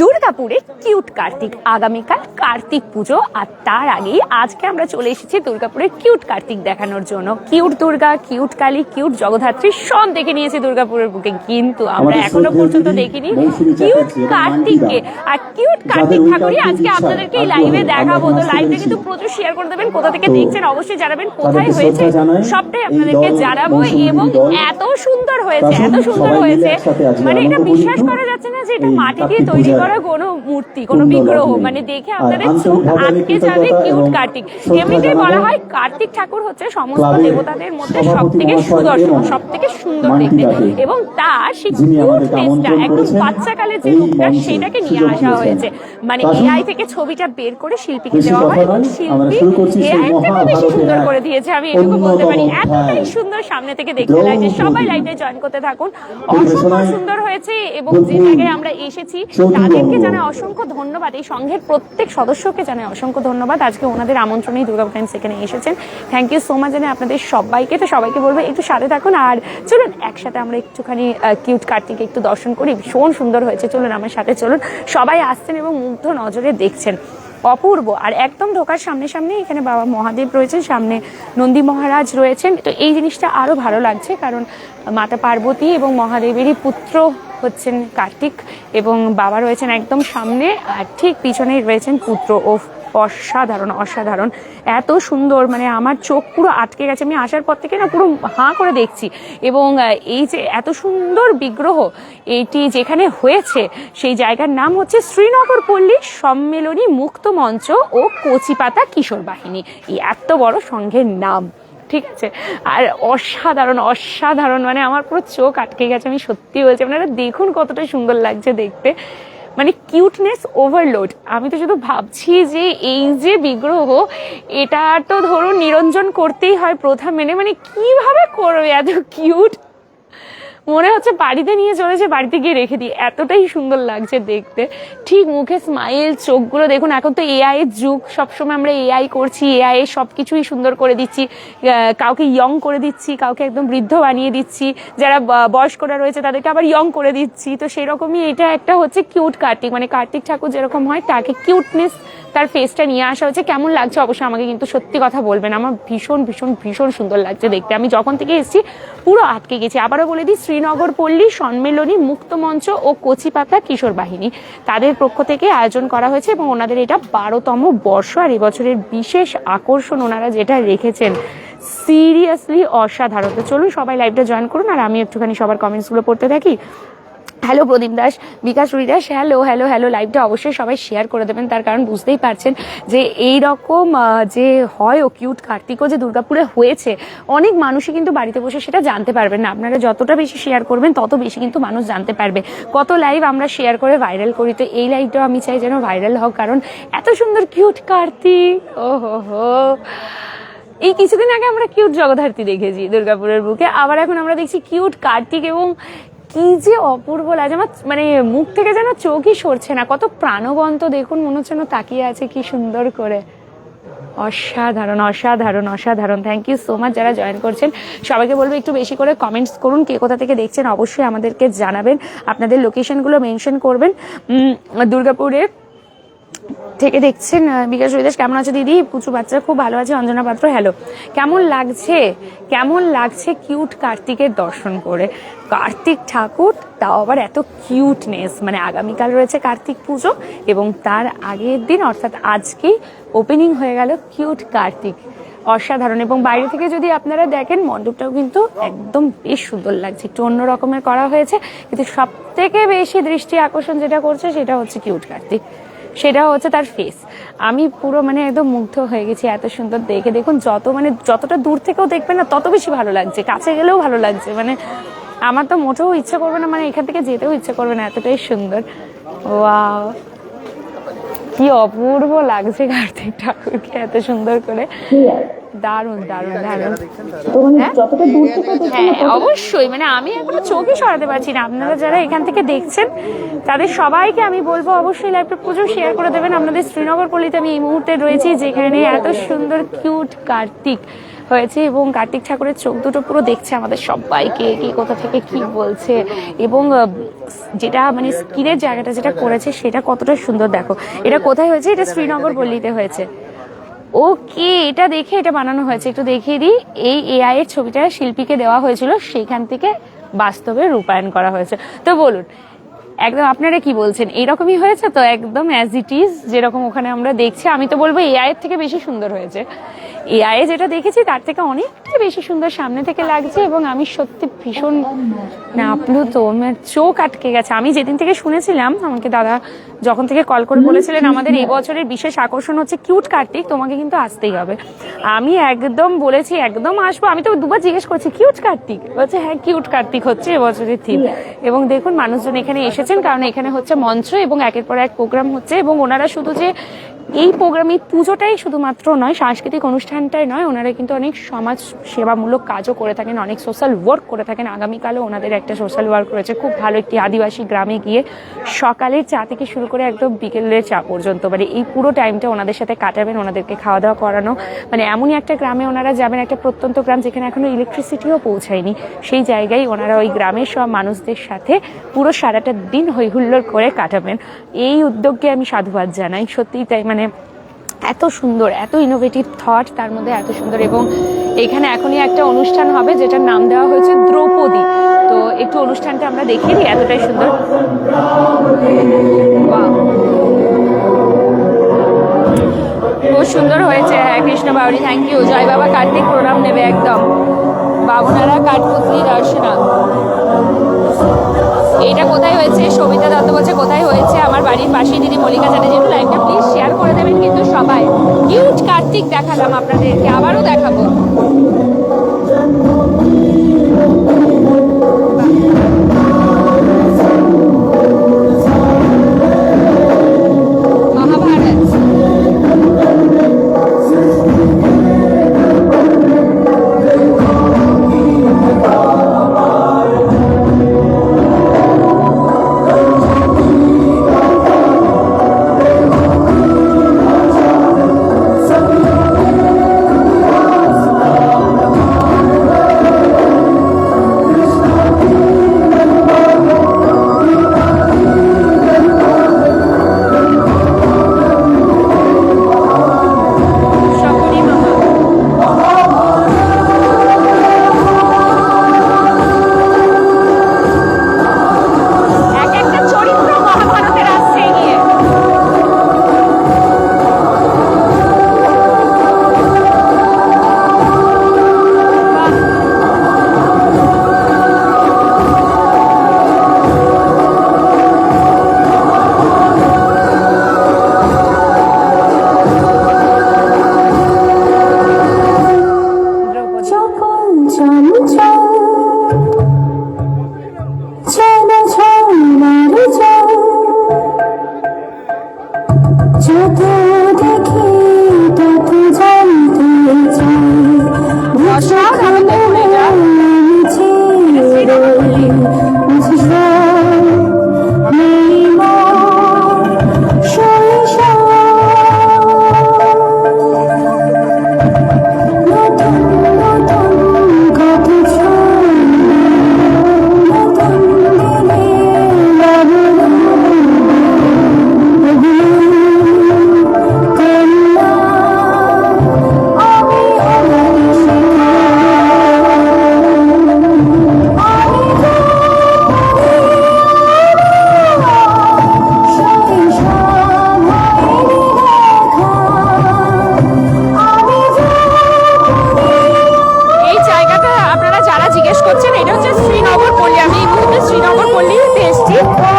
দুর্গাপুরে কিউট কার্তিক আগামীকাল কার্তিক পুজো আর তার আগেই আজকে আমরা চলে এসেছি দুর্গাপুরে কিউট কার্তিক দেখানোর জন্য। Cute Durga cute Kali cute Jagaddhatri সব দেখে নিয়েছি দুর্গাপুরের বুকে কিন্তু আমরা এখনও পর্যন্ত দেখিনি কিউট কার্তিককে। আর কিউট কার্তিক ঠাকুরই আজকে আপনাদেরকে এই লাইভে দেখাবো। তো লাইভটা কিন্তু প্রচুর শেয়ার করে দেবেন কোথা থেকে দেখছেন অবশ্যই জানাবেন কোথায় হয়েছে সবটাই আপনাদেরকে জানাব এবং এত সুন্দর হয়েছে এত সুন্দর হয়েছে। মানে এটা বিশ্বাস করা যাচ্ছে না যে এটা মাটি দিয়ে তৈরি করা কোনো মূর্তি কোনো বিগ্রহ। মানে দেখে আপনাদের চোখ আটকে যাবে কিউট কার্তিক। এমনিতেই বলা হয় কার্তিক ঠাকুর হচ্ছে সমস্ত দেবতাদের মধ্যে সব থেকে সুদর্শন সব থেকে সুন্দর দেখতে। এবং তার সেই কিউটনেসটা আমন্ত্রণ একদম বাচ্চাকালের যে রূপটা সেটাকে নিয়ে আসা হয়েছে। মানে এআই থেকে ছবিটা বের করে শিল্পীকে দেওয়া হয় এবং শিল্পী শুরু করছি এআই থেকে বেশি সুন্দর করে দিয়েছে আমি এটুকু বলতে পারি। এতটাই সুন্দর সামনে থেকে দেখতে লাগছে। সবাই। লাইভে জয়েন করতে থাকুন। অসম্ভব সুন্দর হয়েছে এবং যে জায়গায় আমরা এসেছি। তাদেরকে জানাই অসংখ্য ধন্যবাদ। এই সংঘের প্রত্যেক সদস্যকে জানাই অসংখ্য ধন্যবাদ। আজকে ওনাদের আমন্ত্রণেই দুর্গা এখানে এসেছেন। থ্যাংক ইউ সো মাচ জানাই আপনাদের সবাইকে। তো সবাইকে বলব একটু সাথে থাকুন আর চলুন একসাথে আমরা একটুখানি কিউট কার্তিকে একটু দর্শন করি। ভীষণ সুন্দর হয়েছে। চলুন আমার সাথে চলুন। সবাই আসছেন এবং মুগ্ধ নজরে দেখছেন। অপূর্ব। আর একদম ঢোকার সামনে সামনে এখানে বাবা মহাদেব রয়েছেন সামনে নন্দী মহারাজ রয়েছেন। তো এই জিনিসটা আরও ভালো লাগছে কারণ মাতা পার্বতী এবং মহাদেবেরই পুত্র হচ্ছেন কার্তিক এবং বাবা রয়েছেন একদম সামনে, আর ঠিক পিছনেই রয়েছেন পুত্র ও অসাধারণ অসাধারণ। এত সুন্দর মানে আমার চোখ পুরো আটকে গেছে, আমি আসার পর থেকে না পুরো হাঁ করে দেখছি। এবং এই যে এত সুন্দর বিগ্রহ, এটি যেখানে হয়েছে, সেই জায়গার নাম হচ্ছে শ্রীনগর পল্লী সম্মেলনী মুক্ত মঞ্চ ও কচিপাতা কিশোর বাহিনী। এই এত বড় সংঘের নাম। ঠিক আছে? আর অসাধারণ অসাধারণ মানে আমার পুরো চোখ আটকে গেছে, আমি সত্যি বলছি। আপনারা দেখুন কতটা সুন্দর লাগছে দেখতে। মানে কিউটনেস ওভারলোড আমি তো শুধু ভাবছি যে এই যে বিগ্রহ, এটা তো ধরুন নিরঞ্জন করতেই হয় প্রথা মেনে। মানে কীভাবে করবে এত কিউট মনে হচ্ছে বাড়িতে নিয়ে চলেছে বাড়িতে গিয়ে রেখে দিই। এতটাই সুন্দর লাগছে দেখতে। ঠিক মুখে স্মাইল চোখগুলো দেখুন, এখন তো এআই এর যুগ। সবসময় আমরা এআই করছি এআই এর সব কিছুই সুন্দর করে দিচ্ছি। কাউকে ইয়ং করে দিচ্ছি, কাউকে একদম বৃদ্ধ বানিয়ে দিচ্ছি। যারা বয়স্করা রয়েছে, তাদেরকে আবার ইয়ং করে দিচ্ছি। তো সেরকমই এটা একটা হচ্ছে কিউট কার্তিক। মানে কার্তিক ঠাকুর যেরকম হয়, তাকে কিউটনেস তার ফেসটা নিয়ে আসা হচ্ছে কেমন লাগছে অবশ্যই আমাকে কিন্তু সত্যি কথা বলবেন। আমার ভীষণ ভীষণ ভীষণ সুন্দর লাগছে দেখতে। আমি যখন থেকে এসেছি, পুরো আটকে গেছি। আবারও বলে দিই শ্রীনগর পল্লী, সম্মেলনী মুক্তমঞ্চ ও কচিপাতা কিশোর বাহিনী। তাদের পক্ষ থেকে আয়োজন করা হয়েছে এবং ওনাদের এটা বারোতম বর্ষ আর এবছরের বিশেষ আকর্ষণ ওনারা যেটা রেখেছেন সিরিয়াসলি অসাধারণ। চলুন সবাই লাইভটা জয়েন করুন আর আমি একটুখানি সবার কমেন্টসগুলো পড়তে থাকি। হ্যালো প্রদীপ দাস, বিকাশ রুই দাস হ্যালো হ্যালো হ্যালো লাইভটা অবশ্যই সবাই শেয়ার করে দেবেন। তার কারণ বুঝতেই পারছেন যে এই রকম যে হয় ও কিউট কার্তিকও যে দুর্গাপুরে হয়েছে, অনেক মানুষই কিন্তু বাড়িতে বসে সেটা জানতে পারবেন না। আপনারা যতটা বেশি শেয়ার করবেন, তত বেশি কিন্তু মানুষ জানতে পারবে। কত লাইভ আমরা শেয়ার করে ভাইরাল করি, তো এই লাইভটাও আমি চাই যেন ভাইরাল হোক, কারণ এত সুন্দর কিউট কার্তিক ও হো হো এই কিছুদিন আগে আমরা কিউট জগদ্ধাত্রী দেখেছি দুর্গাপুরের বুকে, আবার এখন আমরা দেখছি কিউট কার্তিক এবং কি যে অপূর্ব লাগে, আমার মানে মুখ থেকে যেন চোখই সরছে না। কত প্রাণবন্ত দেখুন, মনে হচ্ছে তাকিয়ে আছে কি সুন্দর করে। অসাধারণ অসাধারণ অসাধারণ। থ্যাংক ইউ সো মাচ যারা জয়েন করছেন। সবাইকে বলব একটু বেশি করে কমেন্টস করুন, কে কোথা থেকে দেখছেন অবশ্যই আমাদেরকে জানাবেন। আপনাদের লোকেশনগুলো মেনশন করবেন। দুর্গাপুরের থেকে দেখছেন বিকাশ রবিদাস কেমন আছে দিদি? পুচু বাচ্চা খুব ভালো আছে, অঞ্জনা পাত্র হ্যালো কেমন লাগছে? কেমন লাগছে কিউট কার্তিকের দর্শন করে? কার্তিক ঠাকুর, তাও আবার এত কিউটনেস মানে আগামীকাল রয়েছে কার্তিক পুজো এবং তার আগের দিন, অর্থাৎ আজকেই ওপেনিং হয়ে গেল কিউট কার্তিক। অসাধারণ। এবং বাইরে থেকে যদি আপনারা দেখেন, মণ্ডপটাও কিন্তু একদম বেশ সুন্দর লাগছে। একটু অন্য রকমের করা হয়েছে। কিন্তু সব থেকে বেশি দৃষ্টি আকর্ষণ যেটা করছে, সেটা হচ্ছে কিউট কার্তিক। সেটা হচ্ছে তার ফেস আমি পুরো মানে একদম মুগ্ধ হয়ে গেছি এত সুন্দর দেখে। দেখুন, যত মানে যতটা দূর থেকেও দেখবেন না, তত বেশি ভালো লাগছে। কাছে গেলেও ভালো লাগছে। মানে আমার তো মোটেও ইচ্ছে করবে না মানে এখান থেকে যেতেও ইচ্ছে করবে না, এতটাই সুন্দর। ওয়াও। কি অপূর্ব লাগছে কার্তিক ঠাকুরকে এত সুন্দর করে। দারুণ দারুণ দারুণ। হ্যাঁ? হ্যাঁ অবশ্যই মানে আমি এখনও চোখই সরাতে পারছি না। আপনারা যারা এখান থেকে দেখছেন তাদের সবাইকে আমি বলব অবশ্যই লাইভটা পুজো শেয়ার করে দেবেন। আপনাদের শ্রীনগর পল্লীতে আমি এই মুহূর্তে রয়েছি যেখানে এত সুন্দর কিউট কার্তিক হয়েছে এবং কার্তিক ঠাকুরের চোখ দুটো পুরো দেখছে আমাদের সবাইকে কে কোথা থেকে কি বলছে এবং যেটা মানে স্কিনের জায়গাটা যেটা করেছে সেটা কতটা সুন্দর দেখো। এটা কোথায় হয়েছে? এটা শ্রীনগর পল্লীতে হয়েছে। ওকে, এটা দেখে এটা বানানো হয়েছে। একটু দেখিয়ে দিই। এই এআই এর ছবিটা শিল্পীকে দেওয়া হয়েছিল সেখান থেকে বাস্তবে রূপায়ণ করা হয়েছে। তো বলুন, একদম আপনারা কি বলছেন? এরকমই হয়েছে তো? একদম অ্যাজ ইট ইজ যেরকম ওখানে আমরা দেখছি। আমি তো বলব এআই এর থেকে বেশি সুন্দর হয়েছে। এআই যেটা দেখেছি, তার থেকে অনেকটা বেশি সুন্দর সামনে থেকে লাগছে এবং আমি সত্যি ভীষণ না, আপ্লুত, আমার চোখ আটকে গেছে। আমি যেদিন থেকে শুনেছিলাম, আমাকে দাদা যখন থেকে কল করে বলেছিলেন, আমাদের এই বছরের বিশেষ আকর্ষণ হচ্ছে কিউট কার্তিক, তোমাকে কিন্তু আসতেই হবে। আমি একদম বলেছি, একদম আসব। আমি তো দুবার জিজ্ঞেস করছি, কিউট কার্তিক? বলছে হ্যাঁ কিউট কার্তিক হচ্ছে এবছরের থিম এবং দেখুন, মানুষজন এখানে এসেছেন, কারণ এখানে হচ্ছে মঞ্চ এবং একের পর এক প্রোগ্রাম হচ্ছে এবং ওনারা শুধু যে এই প্রোগ্রামে পুজোটাই শুধুমাত্র নয়, সাংস্কৃতিক অনুষ্ঠানটাই নয়, ওনারা কিন্তু অনেক সমাজ সেবামূলক কাজও করে থাকেন, অনেক সোশ্যাল ওয়ার্ক করে থাকেন। আগামীকালও ওনাদের একটা সোশ্যাল ওয়ার্ক রয়েছে। খুব ভালো একটি আদিবাসী গ্রামে গিয়ে সকালের চা থেকে শুরু করে একদম বিকেলের চা পর্যন্ত মানে এই পুরো টাইমটা ওনাদের সাথে কাটাবেন, ওনাদেরকে খাওয়া দাওয়া করানো। মানে এমনই একটা গ্রামে ওনারা যাবেন, একটা প্রত্যন্ত গ্রাম যেখানে এখনও ইলেকট্রিসিটিও পৌঁছায়নি। সেই জায়গায় ওনারা ওই গ্রামের সব মানুষদের সাথে পুরো সারাটা দিন হই হুল্লোড় করে কাটাবেন। এই উদ্যোগকে আমি সাধুবাদ জানাই। সত্যিই তাই মানে এত সুন্দর, এত ইনোভেটিভ থট তার মধ্যে এত সুন্দর এবং এখানে এখনই একটা অনুষ্ঠান হবে যেটার নাম দেওয়া হয়েছে দ্রৌপদী। তো একটু অনুষ্ঠানটা আমরা দেখিয়ে দিই, এতটাই সুন্দর. খুব সুন্দর হয়েছে। হ্যাঁ কৃষ্ণ বাউরি থ্যাংক ইউ জয় বাবা কার্তিক প্রণাম নেবে একদম। বাবুনারা কাঠপুতলি দর্শনা এইটা কোথায় হয়েছে সবিতা দত্ত বলছে, কোথায় হয়েছে? আমার বাড়ির পাশেই দিদি মল্লিকা চ্যাটার্জি একটু লাইভটা প্লিজ শেয়ার করে দেবেন কিন্তু সবাই। কিউট কার্তিক দেখালাম আপনাদেরকে, আবারও দেখাবো।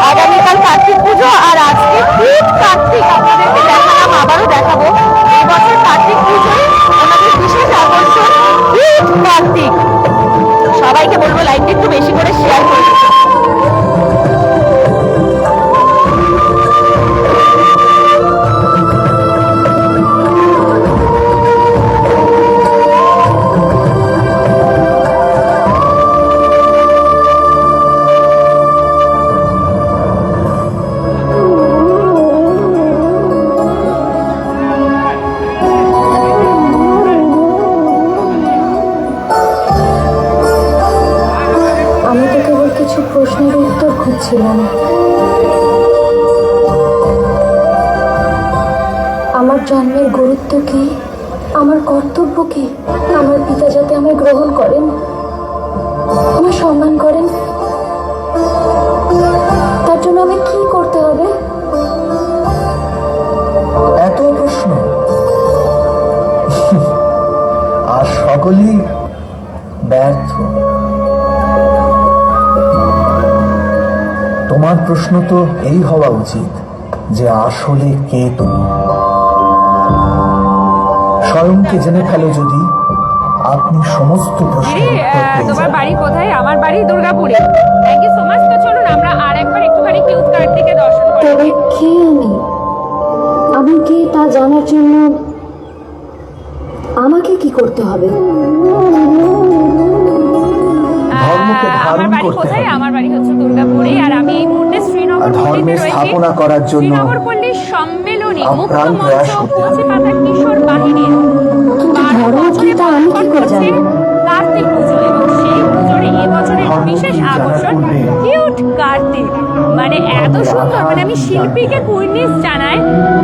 আগামীকাল কার্তিক পুজো আর আজকে খুব কার্তিক। আপনাদেরকে দেখালাম, আবারও দেখাবো। এই বছর কার্তিক পুজোয় আমাদের বিশেষ আকর্ষণ খুব কার্তিক। সবাইকে বলব লাইভটা একটু বেশি করে শেয়ার করে জন্মের গুরুত্ব কি? আমার কর্তব্য কি? আমার পিতা যাতে আমায় গ্রহণ করেন আমার সম্মান করেন, তার জন্য আমি কি করতে হবে? এত প্রশ্ন। আর সকলেই ব্যর্থ। তোমার প্রশ্ন তো এই হওয়া উচিত যে আসলে কে তুমি? স্বয়ংকে জেনে ফেলো যদি আপনি সমস্ত প্রশ্নের উত্তর পেয়ে তোমার যাবেন। বাড়ি কোথায় আমার বাড়ি দুর্গাপুরে থ্যাংক ইউ সো মাচ তো চলুন আমরা আর একবার একটুখানি কিউট কার্তিকে দর্শন করে তবে নিই। কে আমি আমি কে তা জানার জন্য আমাকে কি করতে হবে ধর্মকে আহ, ধারণ আমার বাড়ি করতে কোথায় হবে। আমার বাড়ি হচ্ছে দুর্গাপুরে আর আমি এই মুহূর্তে ধর্মের। স্থাপনা করার জন্য আপ্রাণ প্রয়াস করতে কিন্তু আমি কি করে বিশেষ আকর্ষণ কিউট কার্তিক। মানে এত সুন্দর মানে আমি শিল্পীকে জানাই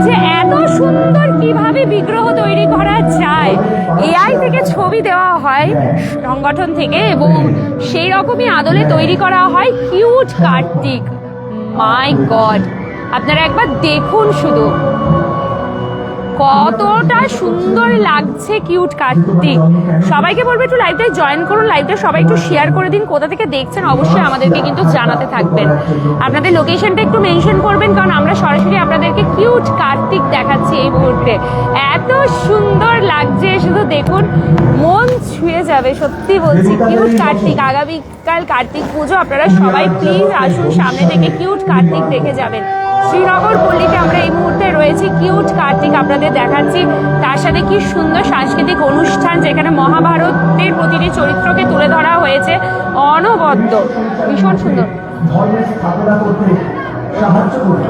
যে এত সুন্দর কীভাবে বিগ্রহ তৈরি করা যায়। এআই থেকে ছবি দেওয়া হয় সংগঠন থেকে এবং সেই রকমই আদলে তৈরি করা হয় কিউট কার্তিক। মাই গড আপনারা একবার দেখুন শুধু। কতটা সুন্দর লাগছে কিউট কার্তিক। সবাইকে বলব একটু লাইভটায় জয়েন করুন লাইভটা সবাই একটু শেয়ার করে দিন, কোথা থেকে দেখছেন অবশ্যই আমাদেরকে কিন্তু জানাতে থাকবেন। আপনাদের লোকেশনটা একটু মেনশন করবেন, কারণ আমরা সরাসরি আপনাদেরকে কিউট কার্তিক দেখাচ্ছি এই মুহূর্তে। এত সুন্দর লাগছে শুধু দেখুন, মন ছুঁয়ে যাবে, সত্যি বলছি, কিউট কার্তিক, আগামীকাল কার্তিক পুজো, আপনারা সবাই প্লিজ আসুন, সামনে থেকে কিউট কার্তিক দেখে যাবেন। শ্রীনগর পল্লীতে আমরা এই মুহূর্তে রয়েছি। কিউট কার্তিক আপনাদের দেখাচ্ছি। তার সাথে কি সুন্দর সাংস্কৃতিক অনুষ্ঠান যেখানে মহাভারতের প্রতিটি চরিত্রকে তুলে ধরা হয়েছে। অনবদ্য। ভীষণ সুন্দর। ধর্মের স্থাপনা করতে সাহায্য করবে।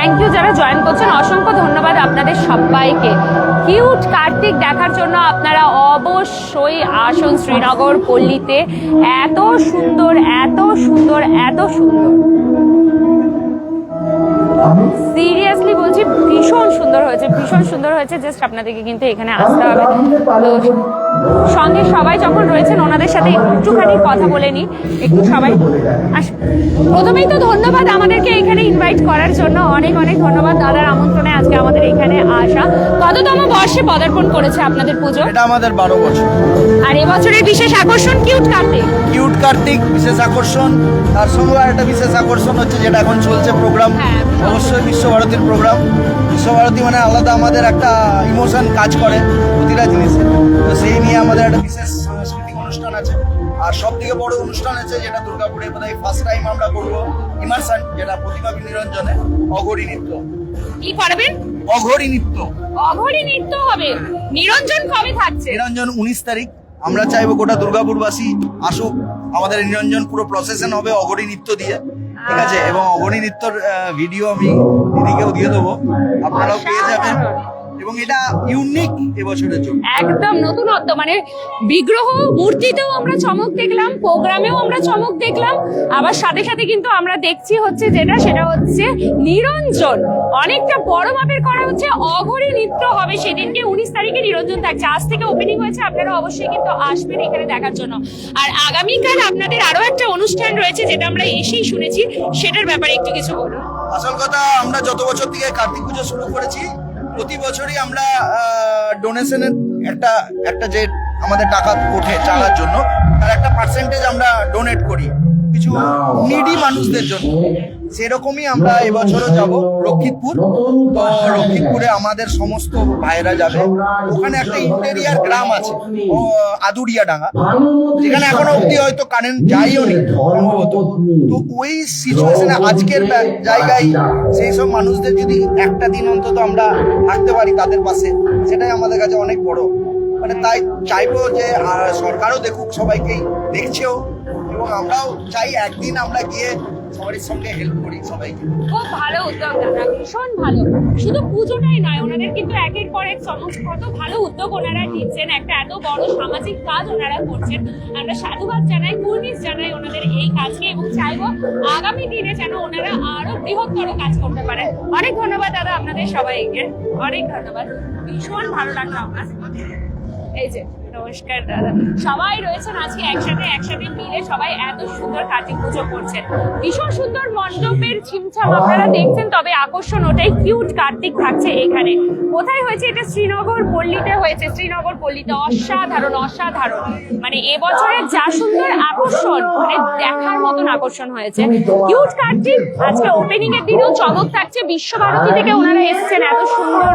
থ্যাংক ইউ যারা জয়েন করছেন। অসংখ্য ধন্যবাদ আপনাদের সবাইকে। কিউট কার্তিক দেখার জন্য আপনারা অবশ্যই আসুন শ্রীনগর পল্লীতে। এত সুন্দর এত সুন্দর এত সুন্দর। সিরিয়াসলি বলছি ভীষণ সুন্দর হয়েছে ভীষণ সুন্দর হয়েছে জাস্ট আপনাদেরকে কিন্তু এখানে আসতে হবে। তো সঙ্গে সবাই যখন রয়েছেন ওনাদের সাথে একটুখানি কথা বলে নি একটু সবাই আস- প্রথমেই তো ধন্যবাদ আমাদেরকে এখানে ইনভাইট করার জন্য অনেক অনেক ধন্যবাদ দাদার আমন্ত্রণে আজকে আমাদের এখানে আসা। কততম বর্ষে পদার্পণ করেছে আপনাদের পুজো? এটা আমাদের বারো বছর। আর এবছরের বিশেষ আকর্ষণ কিউট কিউট কার্তিক বিশেষ আকর্ষণ। তার সঙ্গে আর একটা বিশেষ আকর্ষণ হচ্ছে যেটা এখন চলছে প্রোগ্রাম হ্যাঁ। অবশ্যই বিশ্বভারতীর প্রোগ্রাম বিশ্বভারতী মানে আলাদা আমাদের একটা ইমোশন কাজ করে প্রতিটা জিনিসে। তো সেই নিয়ে আমাদের একটা বিশেষ সাংস্কৃতিক অনুষ্ঠান আছে। আর সব থেকে বড় অনুষ্ঠান আছে যেটা দুর্গাপুরে বোধহয় ফার্স্ট টাইম আমরা করব ইমার্সান যেটা প্রতিমা নিরঞ্জনে অঘরী নৃত্য। কি পারবেন অঘরী নৃত্য। অঘরী নৃত্য হবে। নিরঞ্জন কবে থাকছে? নিরঞ্জন উনিশ তারিখ। আমরা চাইব গোটা দুর্গাপুরবাসী আসুক। আমাদের নিরঞ্জন পুরো প্রসেশন হবে অগরি নৃত্য দিয়ে। ঠিক আছে? এবং অগরি নৃত্যর ভিডিও আমি দিদিকেও দিয়ে দেবো। আপনারাও পেয়ে যাবেন। এবং এটা ইউনিক এবছরের জন্য। একদম নতুনত্ব মানে বিগ্রহ মূর্তিতেও আমরা চমক দেখলাম প্রোগ্রামেও আমরা চমক দেখলাম। আবার সাথে সাথে কিন্তু আমরা দেখছি হচ্ছে যেটা সেটা হচ্ছে নিরঞ্জন। অনেকটা বড় মাপের করা হচ্ছে অঘরী নৃত্য হবে সেদিনকে উনিশ তারিখে নিরঞ্জন থাকছে। আজ থেকে ওপেনিং হয়েছে আপনারা অবশ্যই কিন্তু আসবেন এখানে দেখার জন্য। আর আগামীকাল আপনাদের আরও একটা অনুষ্ঠান রয়েছে যেটা আমরা এসেই শুনেছি সেটার ব্যাপারে একটু কিছু বলুন। আসল কথা আমরা যত বছর থেকে কার্তিক পুজো শুরু করেছি প্রতি বছরই আমরা ডোনেশনের একটা একটা যে আমাদের টাকা ওঠে চালার জন্য তার একটা পার্সেন্টেজ আমরা ডোনেট করি। কিছু নিডি মানুষদের জন্য। সেরকমই আমরা এবছরও যাব রক্ষিতপুর। তো রক্ষিতপুরে আমাদের সমস্ত ভাইরা যাবে। ওখানে একটা ইন্টেরিয়ার গ্রাম আছে আদুরিয়া ডাঙ্গা যেখানে এখনও অব্দি হয়তো কারেন্ট যাইও নি, সম্ভবত। তো ওই সিচুয়েশনে আজকের জায়গায় সেই সব মানুষদের যদি একটা দিন অন্তত আমরা থাকতে পারি তাদের পাশে, সেটাই আমাদের কাছে অনেক বড়। মানে তাই চাইব যে সরকারও দেখুক, সবাইকেই দেখছেও। এবং আমরাও চাই একদিন আমরা গিয়ে সবার সঙ্গে হেল্প করি সবাইকে। খুব ভালো উদ্যোগ, দাদা, ভীষণ ভালো। শুধু পুজোটাই নয়, ওনাদের কিন্তু একের পর এক কত ভালো উদ্যোগ ওনারা নিচ্ছেন, একটা এত বড় সামাজিক কাজ ওনারা করছেন। আমরা সাধুবাদ জানাই, কুর্নিশ জানাই ওনাদের এই কাজকে এবং চাইব আগামী দিনে যেন ওনারা আরও বৃহত্তর কাজ করতে পারেন। অনেক ধন্যবাদ, দাদা, আপনাদের সবাইকে। অনেক ধন্যবাদ। ভীষণ ভালো লাগল আমার এই যে নমস্কার দাদা। সবাই রয়েছেন আজকে একসাথে একসাথে মিলে সবাই এত সুন্দর কার্তিক পুজো করছেন। ভীষণ সুন্দর মণ্ডপের ছিমছাম আপনারা দেখছেন তবে আকর্ষণ ওটাই কিউট কার্তিক থাকছে এখানে। কোথায় হয়েছে এটা? শ্রীনগর পল্লীতে হয়েছে। শ্রীনগর পল্লীতে অসাধারণ অসাধারণ। মানে এবছরের যা সুন্দর আকর্ষণ মানে দেখার মতন আকর্ষণ হয়েছে। কিউট কার্তিক আজকে ওপেনিং এর দিনেও চমক থাকছে। বিশ্বভারতী থেকে ওনারা এসেছেন এত সুন্দর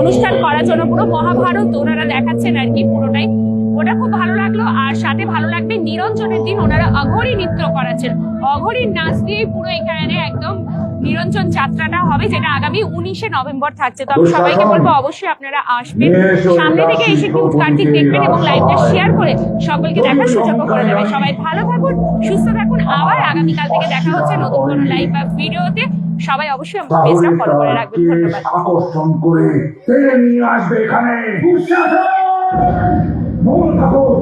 অনুষ্ঠান করার জন্য পুরো মহাভারত ওনারা দেখাচ্ছেন আর কি পুরোটাই। ওটা খুব ভালো লাগল। আর সাথে ভালো লাগবে নিরঞ্জনের দিন। ওনারা অঘরী নৃত্য করাচ্ছেন। অঘরীর নাচ দিয়ে পুরো এখানে একদম নিরঞ্জন যাত্রাটা হবে যেটা আগামী উনিশে নভেম্বর থাকছে। তো আমি সবাইকে বলব অবশ্যই আপনারা আসবেন। সামনে থেকে এসে কিউট কার্তিক দেখবেন এবং লাইভটা শেয়ার করে সকলকে দেখার সুযোগ করে দেবেন। সবাই ভালো থাকুন সুস্থ থাকুন। আবার আগামীকাল থেকে দেখা হচ্ছে নতুন কোনো লাইভ বা ভিডিওতে সবাই অবশ্যই আমার পেজটা ফলো করে রাখবেন। ধন্যবাদ। আকর্ষণ করে নিয়ে আসবে এখানে। দুঃশাসন! মৌন থাকো